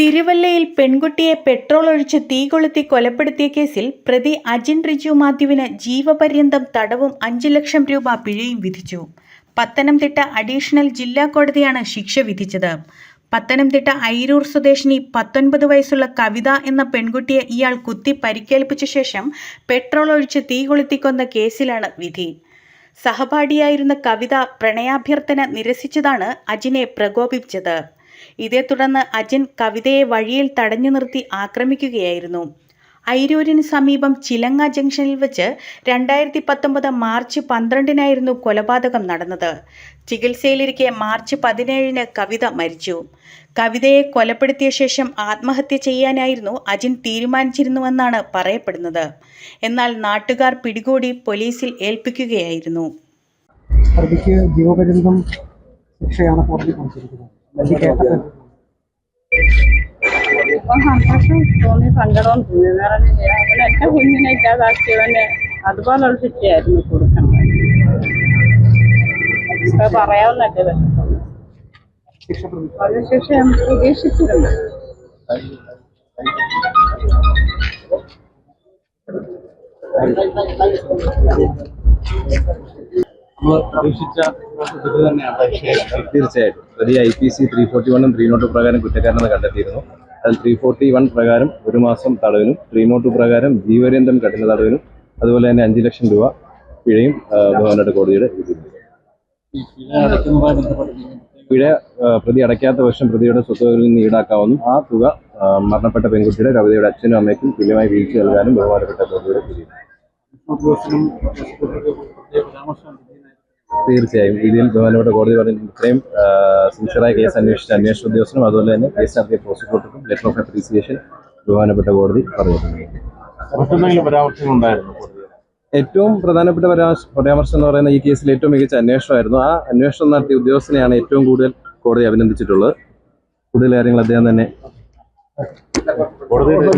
തിരുവല്ലയിൽ പെൺകുട്ടിയെ പെട്രോൾ ഒഴിച്ച് തീ കൊളുത്തി കൊലപ്പെടുത്തിയ കേസിൽ പ്രതി അജിൻ റിജു മാത്യുവിന് ജീവപര്യന്തം തടവും അഞ്ചു ലക്ഷം രൂപ പിഴയും വിധിച്ചു. പത്തനംതിട്ട അഡീഷണൽ ജില്ലാ കോടതിയാണ് ശിക്ഷ വിധിച്ചത്. പത്തനംതിട്ട ഐരൂർ സ്വദേശിനി പത്തൊൻപത് വയസ്സുള്ള കവിത എന്ന പെൺകുട്ടിയെ ഇയാൾ കുത്തി പരിക്കേൽപ്പിച്ച ശേഷം പെട്രോൾ ഒഴിച്ച് തീ കൊളുത്തിക്കൊന്ന കേസിലാണ് വിധി. സഹപാഠിയായിരുന്ന കവിത പ്രണയാഭ്യർത്ഥന നിരസിച്ചതാണ് അജിനെ പ്രകോപിപ്പിച്ചത്. ഇതേ തുടർന്ന് അജിൻ കവിതയെ വഴിയിൽ തടഞ്ഞു നിർത്തി ആക്രമിക്കുകയായിരുന്നു. ഐരൂരിന് സമീപം ചിലങ്ങ ജംഗ്ഷനിൽ വെച്ച് രണ്ടായിരത്തി പത്തൊമ്പത് മാർച്ച് പന്ത്രണ്ടിനായിരുന്നു കൊലപാതകം നടന്നത്. ചികിത്സയിലിരിക്കെ മാർച്ച് പതിനേഴിന് കവിത മരിച്ചു. കവിതയെ കൊലപ്പെടുത്തിയ ശേഷം ആത്മഹത്യ ചെയ്യാനായിരുന്നു അജിൻ തീരുമാനിച്ചിരുന്നുവെന്നാണ് പറയപ്പെടുന്നത്. എന്നാൽ നാട്ടുകാർ പിടികൂടി പോലീസിൽ ഏൽപ്പിക്കുകയായിരുന്നു. ശിക്ഷയാണ് കോടതി കേട്ടത് ഇപ്പൊ സന്തോഷം തോന്നി സങ്കടവും തോന്നി ചെയ്യാൻ അവൻ എന്റെ കുഞ്ഞിനെ ഇല്ലാതാക്കിയവന് അതുപോലുള്ള ശിക്ഷയായിരുന്നു കൊടുക്കണം ഇപ്പൊ പറയാവുന്നല്ലേ ശിക്ഷ ഞാൻ പ്രതീക്ഷിച്ചിരുന്നു. നമ്മൾ പ്രതീക്ഷിച്ച തീർച്ചയായിട്ടും. പ്രതി I P C three forty വണ്ണും ത്രീ നോട്ട് പ്രകാരം കുറ്റക്കാരനെന്ന് കണ്ടെത്തിയിരുന്നു. അതിൽ ത്രീ ഫോർട്ടി വൺ പ്രകാരം ഒരു മാസം തടവിനും ത്രീ നോട്ട് പ്രകാരം ജീവപര്യന്തം കഠിന തടവിനും അതുപോലെ തന്നെ അഞ്ച് ലക്ഷം രൂപ പിഴയും ആ, ബഹുമാനപ്പെട്ട കോടതിയുടെ പിഴ പ്രതി അടയ്ക്കാത്ത വർഷം പ്രതിയുടെ സ്വത്തുകളിൽ നിന്ന് ഈടാക്കാവുന്നു ആ തുക മരണപ്പെട്ട പെൺകുട്ടിയുടെ കവിതയുടെ അച്ഛനും അമ്മയ്ക്കും തുല്യമായി വീഴ്ച നൽകാനും ബഹുമാനപ്പെട്ട കോടതിയുടെ വിധിയുണ്ട് തീർച്ചയായും. ഇതിൽ ബഹുമാനപ്പെട്ട കോടതി പറഞ്ഞു ഇത്രയും സിൻസിയറായ കേസ് അന്വേഷിച്ച അന്വേഷണ ഉദ്യോഗസ്ഥനും അതുപോലെ തന്നെ കേസ് നടത്തിയ പ്രോസിക്യൂട്ടർക്കും ലെറ്റർ ഓഫ് അപ്രീസിയേഷൻ ബഹുമാനപ്പെട്ട കോടതി പറഞ്ഞിട്ടുണ്ട് ഏറ്റവും പ്രധാനപ്പെട്ട പരാമർശ എന്ന് പറയുന്ന ഈ കേസിൽ ഏറ്റവും മികച്ച അന്വേഷണമായിരുന്നു. ആ അന്വേഷണം നടത്തിയ ഉദ്യോഗസ്ഥനെയാണ് ഏറ്റവും കൂടുതൽ കോടതി അഭിനന്ദിച്ചിട്ടുള്ളത്. കൂടുതൽ കാര്യങ്ങൾ അദ്ദേഹം തന്നെ